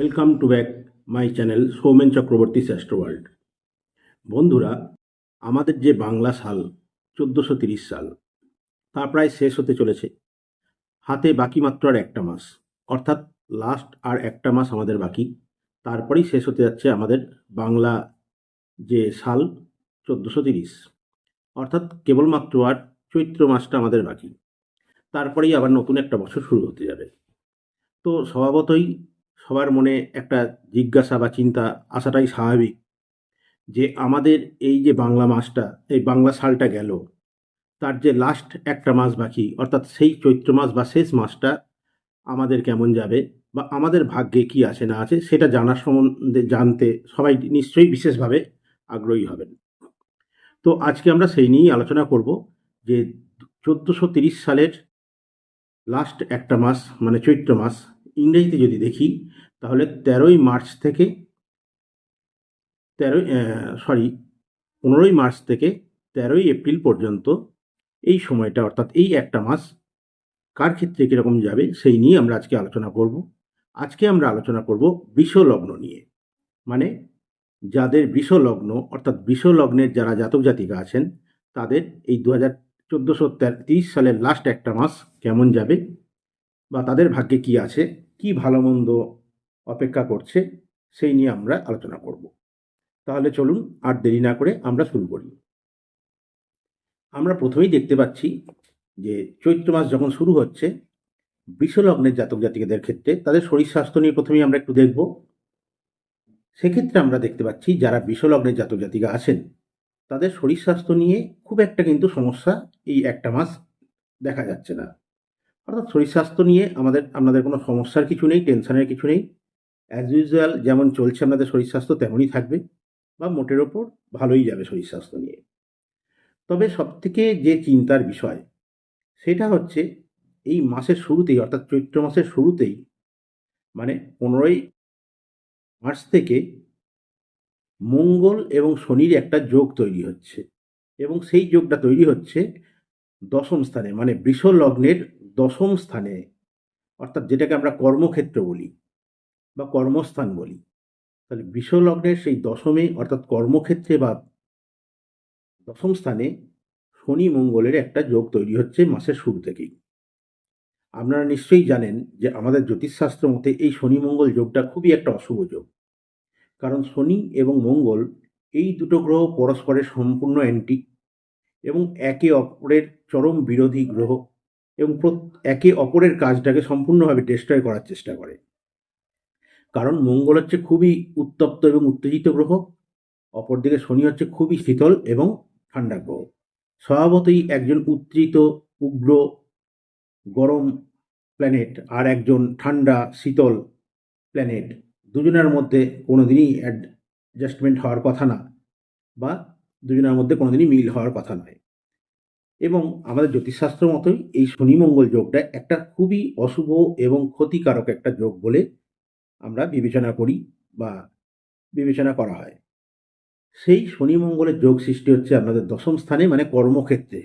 Welcome to back my channel Soumen Chakraborty শ্রেষ্ঠ world বন্ধুরা, আমাদের যে বাংলা সাল, চোদ্দোশো তিরিশ সাল, তা প্রায় শেষ হতে চলেছে। হাতে বাকি মাত্র আর একটা মাস, অর্থাৎ লাস্ট আর একটা মাস আমাদের বাকি। তারপরেই শেষ হতে যাচ্ছে আমাদের বাংলা যে সাল, চোদ্দোশো তিরিশ। অর্থাৎ কেবলমাত্র আর চৈত্র মাসটা আমাদের বাকি। তারপরেই আবার নতুন একটা বছর শুরু হতে যাবে। তো স্বভাবতই সবার মনে একটা জিজ্ঞাসা বা চিন্তা আসাটাই স্বাভাবিক যে আমাদের এই যে বাংলা মাসটা, এই বাংলা সালটা গেল, তার যে লাস্ট একটা মাস বাকি, অর্থাৎ সেই চৈত্র মাস বা শেষ মাসটা আমাদের কেমন যাবে বা আমাদের ভাগ্যে কি আছে না আছে সেটা জানার সম্বন্ধে জানতে সবাই নিশ্চয়ই বিশেষভাবে আগ্রহী হবেন। তো আজকে আমরা সেই নিয়েই আলোচনা করব যে চোদ্দোশো সালের লাস্ট একটা মাস মানে চৈত্র মাস ইংরেজিতে যদি দেখি, তাহলে তেরোই মার্চ থেকে তেরোই সরি পনেরোই মার্চ থেকে তেরোই এপ্রিল পর্যন্ত এই সময়টা, অর্থাৎ এই একটা মাস, কার ক্ষেত্রে কীরকম যাবে, সেই নিয়ে আমরা আজকে আলোচনা করব। আজকে আমরা আলোচনা করব লগ্ন নিয়ে। মানে যাদের লগ্ন অর্থাৎ লগ্নের যারা জাতক জাতিকা আছেন, তাদের এই দু হাজার চোদ্দোশো সালের লাস্ট একটা মাস কেমন যাবে বা তাদের ভাগ্যে কি আছে কি ভালো মন্দ অপেক্ষা করছে, সেই নিয়ে আমরা আলোচনা করব। তাহলে চলুন আর দেরি না করে আমরা শুরু করি। আমরা প্রথমেই দেখতে পাচ্ছি যে চৈত্র মাস যখন শুরু হচ্ছে বিশ্বলগ্নের জাতক জাতিকাদের ক্ষেত্রে তাদের শরীর স্বাস্থ্য নিয়ে প্রথমেই আমরা একটু দেখব। সেক্ষেত্রে আমরা দেখতে পাচ্ছি যারা বিশ্বলগ্নের জাতক জাতিকা আছেন, তাদের শরীর স্বাস্থ্য নিয়ে খুব একটা কিন্তু সমস্যা এই একটা মাস দেখা যাচ্ছে না। অর্থাৎ শরীর স্বাস্থ্য নিয়ে আমাদের, আপনাদের কোনো সমস্যার কিছু নেই, টেনশনের কিছু নেই। অ্যাজ ইউজুয়াল যেমন চলছে আপনাদের শরীর স্বাস্থ্য, তেমনই থাকবে বা মোটের ওপর ভালোই যাবে শরীর স্বাস্থ্য নিয়ে। তবে সবথেকে যে চিন্তার বিষয়, সেটা হচ্ছে এই মাসের শুরুতেই, অর্থাৎ চৈত্র মাসের শুরুতেই মানে পনেরোই মার্চ থেকে মঙ্গল এবং শনির একটা যোগ তৈরি হচ্ছে। এবং সেই যোগটা তৈরি হচ্ছে দশম স্থানে মানে বৃষ লগ্নের দশম স্থানে, অর্থাৎ যেটাকে আমরা কর্মক্ষেত্র বলি বা কর্মস্থান বলি, তাহলে বিশ্বলগ্নের সেই দশমে, অর্থাৎ কর্মক্ষেত্রে বা দশম স্থানে শনি মঙ্গলের একটা যোগ তৈরি হচ্ছে মাসের শুরু থেকেই। আপনারা নিশ্চয়ই জানেন যে আমাদের জ্যোতিষশাস্ত্র মতে এই শনি মঙ্গল যোগটা খুবই একটা অশুভ যোগ। কারণ শনি এবং মঙ্গল এই দুটো গ্রহ পরস্পরের সম্পূর্ণ অ্যান্টি এবং একে অপরের চরম বিরোধী গ্রহ। এবং একে অপরের কাজটাকে সম্পূর্ণভাবে ডিস্ট্রয় করার চেষ্টা করে। কারণ মঙ্গল হচ্ছে খুবই উত্তপ্ত এবং উত্তেজিত গ্রহ, অপরদিকে শনি হচ্ছে খুবই শীতল এবং ঠান্ডা গ্রহ। স্বভাবতই একজন উত্তেজিত উগ্র, গরম প্ল্যানেট আর একজন ঠান্ডা, শীতল প্ল্যানেট দুজনের মধ্যে কোনোদিনই অ্যাডজাস্টমেন্ট হওয়ার কথা না, বা দুজনের মধ্যে কোনোদিনই মিল হওয়ার কথা নয়। এবং আমাদের জ্যোতিষশাস্ত্র মতোই এই শনি মঙ্গল যোগটা একটা খুবই অশুভ এবং ক্ষতিকারক একটা যোগ বলে আমরা বিবেচনা করি বা বিবেচনা করা হয়। সেই শনি মঙ্গলের যোগ সৃষ্টি হচ্ছে আপনাদের দশম স্থানে মানে কর্মক্ষেত্রে।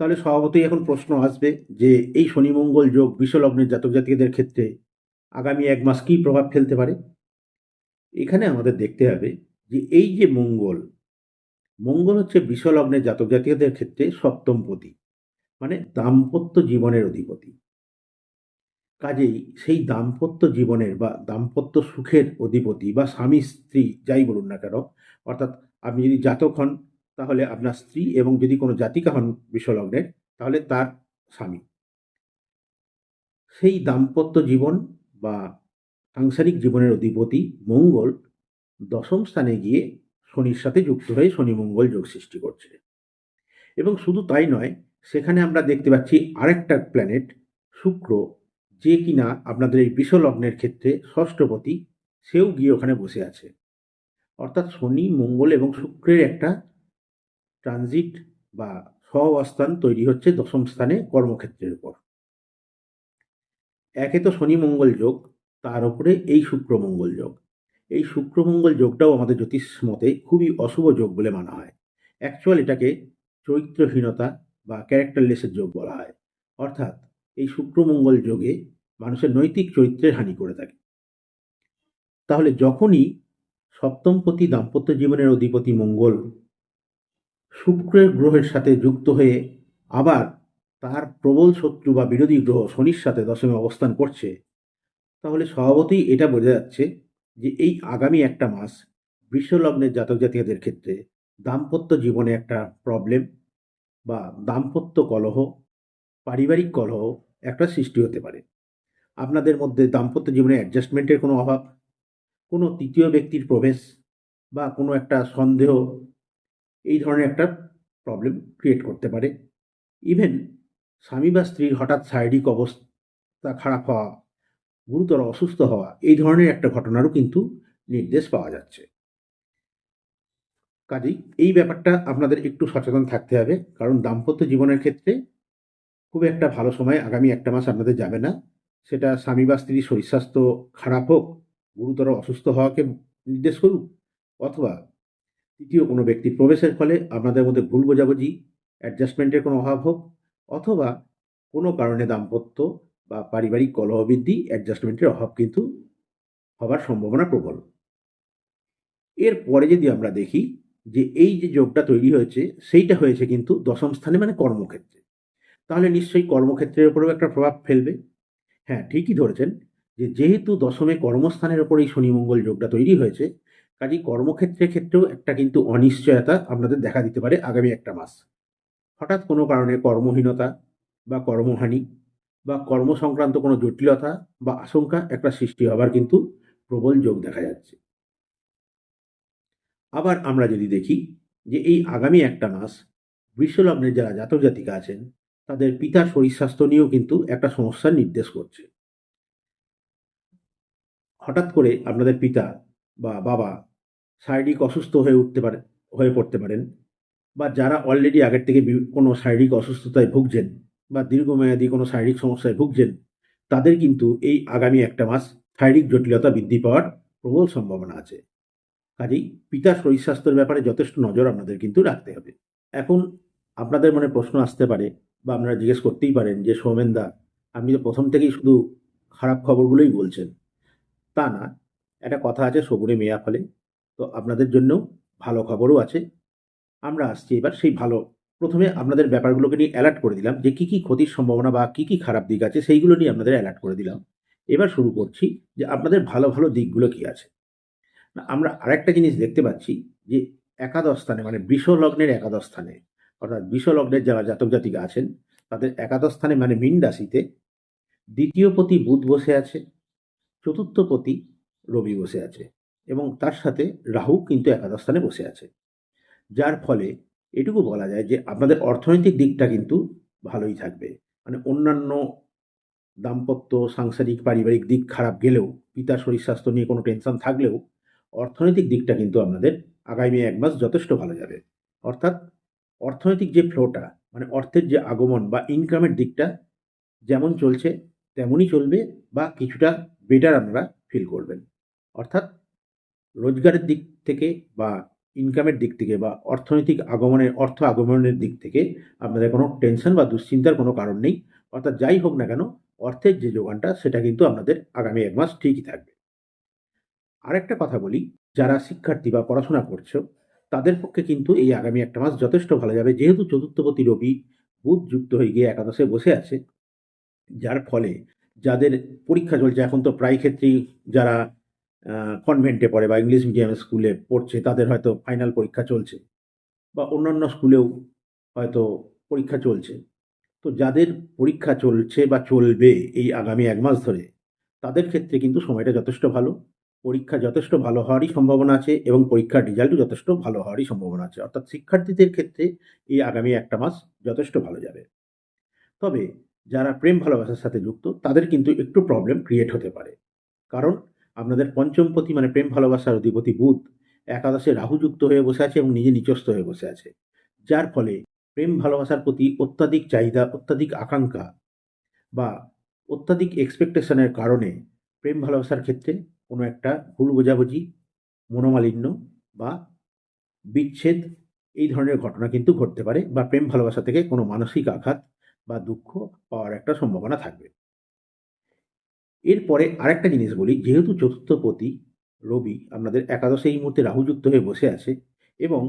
তাহলে স্বভাবতই এখন প্রশ্ন আসবে যে এই শনি মঙ্গল যোগ বিশ্বলগ্নের জাতক জাতিকদের ক্ষেত্রে আগামী এক মাস কী প্রভাব ফেলতে পারে? এখানে আমাদের দেখতে হবে যে এই যে মঙ্গল মঙ্গল হচ্ছে বিশ্বলগ্নের জাতক জাতীয়দের ক্ষেত্রে সপ্তম পতি মানে দাম্পত্য জীবনের অধিপতি। কাজেই সেই দাম্পত্য জীবনের বা দাম্পত্য সুখের অধিপতি বা স্বামী, স্ত্রী, যাই বলুন না কেন, অর্থাৎ আপনি যদি জাতক হন, তাহলে আপনার স্ত্রী এবং যদি কোনো জাতিকা হন বিশ্বলগ্নের তাহলে তার স্বামী। সেই দাম্পত্য জীবন বা সাংসারিক জীবনের অধিপতি মঙ্গল দশম স্থানে গিয়ে শনির সাথে যুক্ত হয়ে শনি মঙ্গল যোগ সৃষ্টি করছে। এবং শুধু তাই নয়, সেখানে আমরা দেখতে পাচ্ছি আরেকটা প্ল্যানেট শুক্র, যে কিনা আপনাদের এই বিশ্বলগ্নের ক্ষেত্রে ষষ্ঠপতি সেও গিয়ে ওখানে বসে আছে। অর্থাৎ শনি, মঙ্গল এবং শুক্রের একটা ট্রানজিট বা সহাবস্থান তৈরি হচ্ছে দশম স্থানে কর্মক্ষেত্রের উপর। একে তো শনি মঙ্গল যোগ, তার উপরে এই শুক্র মঙ্গল যোগ। এই শুক্রমঙ্গল যোগটাও আমাদের জ্যোতিষ মতে খুবই অশুভ যোগ বলে মানা হয়। অ্যাকচুয়াল এটাকে চরিত্রহীনতা বা ক্যারেক্টারলেসের যোগ বলা হয়। অর্থাৎ এই শুক্রমঙ্গল যোগে মানুষের নৈতিক চরিত্রের হানি করে থাকে। তাহলে যখনই সপ্তমপতি দাম্পত্য জীবনের অধিপতি মঙ্গল শুক্রের গ্রহের সাথে যুক্ত হয়ে আবার তার প্রবল শত্রু বা বিরোধী গ্রহ শনির সাথে দশমে অবস্থান করছে, তাহলে স্বভাবতই এটা বোঝা যাচ্ছে যে এই আগামী একটা মাস বৃষলগ্নের জাতক জাতিকাদের ক্ষেত্রে দাম্পত্য জীবনে একটা প্রবলেম বা দাম্পত্য কলহ, পারিবারিক কলহ একটা সৃষ্টি হতে পারে। আপনাদের মধ্যে দাম্পত্য জীবনে অ্যাডজাস্টমেন্টের কোনো অভাব? কোনো তৃতীয় ব্যক্তির প্রবেশ বা কোনো একটা সন্দেহ? এই ধরনের একটা প্রবলেম ক্রিয়েট করতে পারে। ইভেন স্বামী বা স্ত্রীর হঠাৎ শারীরিক অবস্থা খারাপ হওয়া গুরুতর অসুস্থ হওয়া, এই ধরনের একটা ঘটনারও কিন্তু নির্দেশ পাওয়া যাচ্ছে। কাজেই এই ব্যাপারটা আপনাদের একটু সচেতন থাকতে হবে, কারণ দাম্পত্য জীবনের ক্ষেত্রে খুব একটা ভালো সময় আগামী একটা মাস আপনাদের যাবে না। সেটা স্বামী বা স্ত্রীর শরীর স্বাস্থ্য খারাপ হোক, গুরুতর অসুস্থ হওয়াকে নির্দেশ করুক, অথবা তৃতীয় কোনো ব্যক্তির প্রবেশের ফলে আপনাদের মধ্যে ভুল বোঝাবুঝি অ্যাডজাস্টমেন্টের কোনো অভাব হোক, অথবা কোনো কারণে দাম্পত্য বা পারিবারিক কলহ বৃদ্ধি অ্যাডজাস্টমেন্টের অভাব কিন্তু হবার সম্ভাবনা প্রবল। এরপরে যদি আমরা দেখি যে এই যে যোগটা তৈরি হয়েছে, সেইটা হয়েছে কিন্তু দশম স্থানে মানে কর্মক্ষেত্রে। তাহলে নিশ্চয়ই কর্মক্ষেত্রের উপরেও একটা প্রভাব ফেলবে। হ্যাঁ ঠিকই ধরেছেন যে যেহেতু দশমে কর্মস্থানের ওপর এই শনি মঙ্গল যোগটা তৈরি হয়েছে, কাজেই কর্মক্ষেত্রের ক্ষেত্রেও একটা কিন্তু অনিশ্চয়তা আপনাদের দেখা দিতে পারে আগামী একটা মাস। হঠাৎ কোনো কারণে কর্মহীনতা বা কর্মহানি বা কর্ম সংক্রান্ত কোনো জটিলতা বা আশঙ্কা একটা সৃষ্টি হবার কিন্তু প্রবল যোগ দেখা যাচ্ছে। আবার আমরা যদি দেখি যে এই আগামী একটা মাস বৃষলগ্নের যারা জাতক জাতিকা আছেন, তাদের পিতার শরীর স্বাস্থ্য নিয়েও কিন্তু একটা সমস্যার নির্দেশ করছে। হঠাৎ করে আপনাদের পিতা বা বাবা শারীরিক অসুস্থ হয়ে উঠতে পারে, হয়ে পড়তে পারেন বা যারা অলরেডি আগের থেকে কোনো শারীরিক অসুস্থতায় ভুগছেন বা দীর্ঘমেয়াদী কোনো শারীরিক সমস্যায় ভুগছেন, তাদের কিন্তু এই আগামী একটা মাস শারীরিক জটিলতা বৃদ্ধি পাওয়ার প্রবল সম্ভাবনা আছে। কাজেই পিতার শরীর স্বাস্থ্যের ব্যাপারে যথেষ্ট নজর আপনাদের কিন্তু রাখতে হবে। এখন আপনাদের মনে প্রশ্ন আসতে পারে বা আপনারা জিজ্ঞেস করতেই পারেন যে সৌমেনদা আপনি তো প্রথম থেকেই শুধু খারাপ খবরগুলোই বলছেন। তা না, একটা কথা আছে সবুরে মেয়া ফলে। তো আপনাদের জন্য ভালো খবরও আছে। আমরা আসছি এবার সেই ভালো প্রথমে আপনাদের ব্যাপারগুলোকে নিয়ে অ্যালার্ট করে দিলাম যে কী কী ক্ষতির সম্ভাবনা বা কী কী খারাপ দিক আছে, সেইগুলো নিয়ে আপনাদের অ্যালার্ট করে দিলাম। এবার শুরু করছি যে আপনাদের ভালো ভালো দিকগুলো কী আছে। আমরা আরেকটা জিনিস দেখতে পাচ্ছি যে একাদশ স্থানে মানে বৃষ লগ্নের একাদশ স্থানে, অর্থাৎ বৃষ লগ্নের যারা জাতক জাতিকা আছেন, তাদের একাদশ স্থানে মানে মীন রাশিতে দ্বিতীয় পতি বুধ বসে আছে, চতুর্থ পতি রবি বসে আছে এবং তার সাথে রাহু কিন্তু একাদশ স্থানে বসে আছে। যার ফলে এটুকু বলা যায় যে আপনাদের অর্থনৈতিক দিকটা কিন্তু ভালোই থাকবে। মানে অন্যান্য দাম্পত্য, সাংসারিক, পারিবারিক দিক খারাপ গেলেও, পিতার শরীর স্বাস্থ্য নিয়ে কোনো টেনশন থাকলেও অর্থনৈতিক দিকটা কিন্তু আপনাদের আগামী এক মাস যথেষ্ট ভালো যাবে। অর্থাৎ অর্থনৈতিক যে ফ্লোটা মানে অর্থের যে আগমন বা ইনকামের দিকটা যেমন চলছে, তেমনই চলবে বা কিছুটা বেটার আপনারা ফিল করবেন। অর্থাৎ রোজগারের দিক থেকে বা ইনকামের দিক থেকে বা অর্থনৈতিক আগমনের, অর্থ আগমনের দিক থেকে আপনাদের কোনো টেনশন বা দুশ্চিন্তার কোনো কারণ নেই। অর্থাৎ যাই হোক না কেন, অর্থের যে যোগানটা, সেটা কিন্তু আপনাদের আগামী এক মাস ঠিকই থাকবে। আরেকটা কথা বলি, যারা শিক্ষার্থী বা পড়াশোনা করছ, তাদের পক্ষে কিন্তু এই আগামী একটা মাস যথেষ্ট ভালো যাবে। যেহেতু চতুর্থপতি রবি বুধ যুক্ত হয়ে গিয়ে একাদশে বসে আছে, যার ফলে যাদের পরীক্ষা চলছে, এখন তো প্রায় ক্ষেত্রেই যারা কনভেন্টে পড়ে বা ইংলিশ মিডিয়াম স্কুলে পড়ছে, তাদের হয়তো ফাইনাল পরীক্ষা চলছে বা অন্যান্য স্কুলেও হয়তো পরীক্ষা চলছে। তো যাদের পরীক্ষা চলছে বা চলবে এই আগামী এক মাস ধরে, তাদের ক্ষেত্রে কিন্তু সময়টা যথেষ্ট ভালো। পরীক্ষা যথেষ্ট ভালো হওয়ারই সম্ভাবনা আছে এবং পরীক্ষার রেজাল্টও যথেষ্ট ভালো হওয়ারই সম্ভাবনা আছে। অর্থাৎ শিক্ষার্থীদের ক্ষেত্রে এই আগামী একটা মাস যথেষ্ট ভালো যাবে। তবে যারা প্রেম ভালোবাসার সাথে যুক্ত, তাদের কিন্তু একটু প্রবলেম ক্রিয়েট হতে পারে। কারণ আপনাদের পঞ্চমপতি মানে প্রেম ভালোবাসার অধিপতি বুধ একাদশে রাহুযুক্ত হয়ে বসে আছে এবং নিজে নিচস্থ হয়ে বসে আছে। যার ফলে প্রেম, ভালোবাসার প্রতি অত্যাধিক চাহিদা, অত্যাধিক আকাঙ্ক্ষা বা অত্যাধিক এক্সপেকটেশনের কারণে প্রেম, ভালোবাসার ক্ষেত্রে কোনো একটা ভুল বোঝাবুঝি, মনোমালিন্য বা বিচ্ছেদ এই ধরনের ঘটনা কিন্তু ঘটতে পারে বা প্রেম, ভালোবাসা থেকে কোনো মানসিক আঘাত বা দুঃখ পাওয়ার একটা সম্ভাবনা থাকবে। এরপরে আরেকটা জিনিস বলি, যেহেতু চতুর্থপতি রবি আপনাদের একাদশে এই মুহূর্তে রাহুযুক্ত হয়ে বসে আছে এবং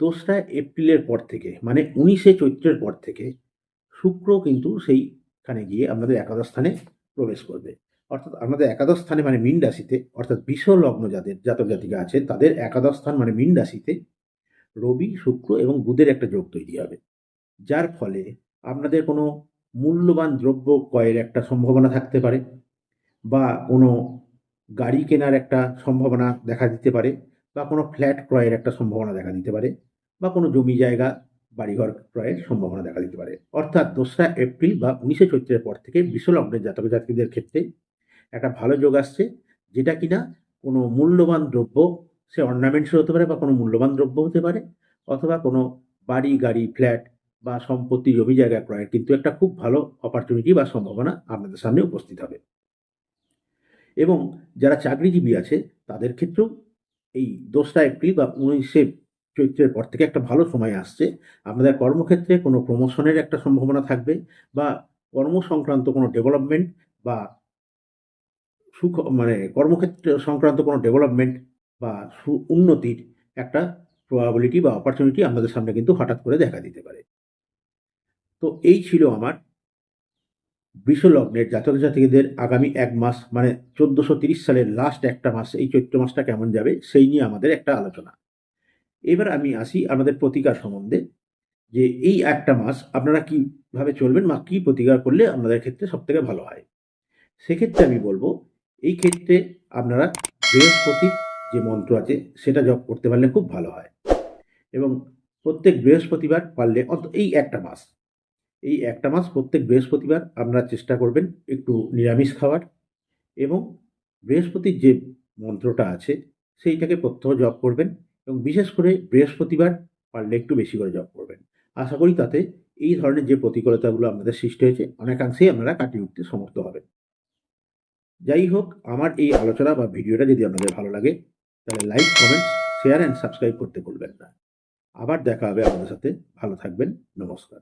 দোসরা এপ্রিলের পর থেকে মানে উনিশে চৈত্রের পর থেকে শুক্র কিন্তু সেইখানে গিয়ে আপনাদের একাদশ স্থানে প্রবেশ করবে। অর্থাৎ আমাদের একাদশ স্থানে মানে মীন রাশিতে, অর্থাৎ বিষ লগ্ন যাদের, জাতক জাতিকা আছে, তাদের একাদশ স্থান মানে মীন রাশিতে রবি, শুক্র এবং বুধের একটা যোগ তৈরি হবে। যার ফলে আপনাদের কোনো মূল্যবান দ্রব্য ক্রয়ের একটা সম্ভাবনা থাকতে পারে। বা কোনো গাড়ি কেনার একটা সম্ভাবনা দেখা দিতে পারে, বা কোনো ফ্ল্যাট ক্রয়ের একটা সম্ভাবনা দেখা দিতে পারে, বা কোনো জমি জায়গা, বাড়িঘর ক্রয়ের সম্ভাবনা দেখা দিতে পারে। অর্থাৎ দোসরা এপ্রিল বা উনিশে চৈত্রের পর থেকে বিশ্বলগ্নের জাতক জাতিকদের ক্ষেত্রে একটা ভালো যোগ আসছে, যেটা কিনা কোনো মূল্যবান দ্রব্য, সে অর্নামেন্টস হতে পারে বা কোনো মূল্যবান দ্রব্য হতে পারে, অথবা কোনো বাড়ি, গাড়ি, ফ্ল্যাট বা সম্পত্তি, জমি জায়গা ক্রয়ের কিন্তু একটা খুব ভালো অপরচুনিটি বা সম্ভাবনা আপনাদের সামনে উপস্থিত হবে। এবং যারা চাকরিজীবী আছে, তাদের ক্ষেত্রেও এই দোসরা এপ্রিল বা উনিশে চৈত্রের পর থেকে একটা ভালো সময় আসছে। আপনাদের কর্মক্ষেত্রে কোনো প্রমোশনের একটা সম্ভাবনা থাকবে বা কর্ম সংক্রান্ত কোনো ডেভেলপমেন্ট বা সুখ মানে কর্মক্ষেত্র সংক্রান্ত কোনো ডেভেলপমেন্ট বা সু, উন্নতির একটা প্রবাবিলিটি বা অপরচুনিটি আপনাদের সামনে কিন্তু হঠাৎ করে দেখা দিতে পারে। তো এই ছিল আমার বিশ্বলগ্নের জাতক জাতিকদের আগামী এক মাস মানে চোদ্দশো তিরিশ সালের লাস্ট একটা মাস, এই চৈত্র মাসটা কেমন যাবে, সেই নিয়ে আমাদের একটা আলোচনা। এবার আমি আসি আমাদের প্রতিকার সম্বন্ধে, যে এই একটা মাস আপনারা কীভাবে চলবেন বা কী প্রতিকার করলে আপনাদের ক্ষেত্রে সব থেকে ভালো হয়? সেক্ষেত্রে আমি বলব, এই ক্ষেত্রে আপনারা বৃহস্পতির যে মন্ত্র আছে, সেটা জপ করতে পারলে খুব ভালো হয়। এবং প্রত্যেক বৃহস্পতিবার পারলে অন্ত, এই একটা মাস এই একটা মাস প্রত্যেক বৃহস্পতিবার আপনারা চেষ্টা করবেন একটু নিরামিষ খাওয়ার এবং বৃহস্পতির যে মন্ত্রটা আছে, সেইটাকে প্রত্যহ জপ করবেন এবং বিশেষ করে বৃহস্পতিবার পারলে একটু বেশি করে জপ করবেন। আশা করি তাতে এই ধরনের যে প্রতিকূলতাগুলো আপনাদের সৃষ্টি হয়েছে, অনেকাংশেই আপনারা কাটিয়ে উঠতে সমর্থ হবেন। যাই হোক, আমার এই আলোচনা বা ভিডিওটা যদি আপনাদের ভালো লাগে, তাহলে like, comment, share and subscribe করতে ভুলবেন না। আবার দেখা হবে আপনাদের সাথে। ভালো থাকবেন। নমস্কার।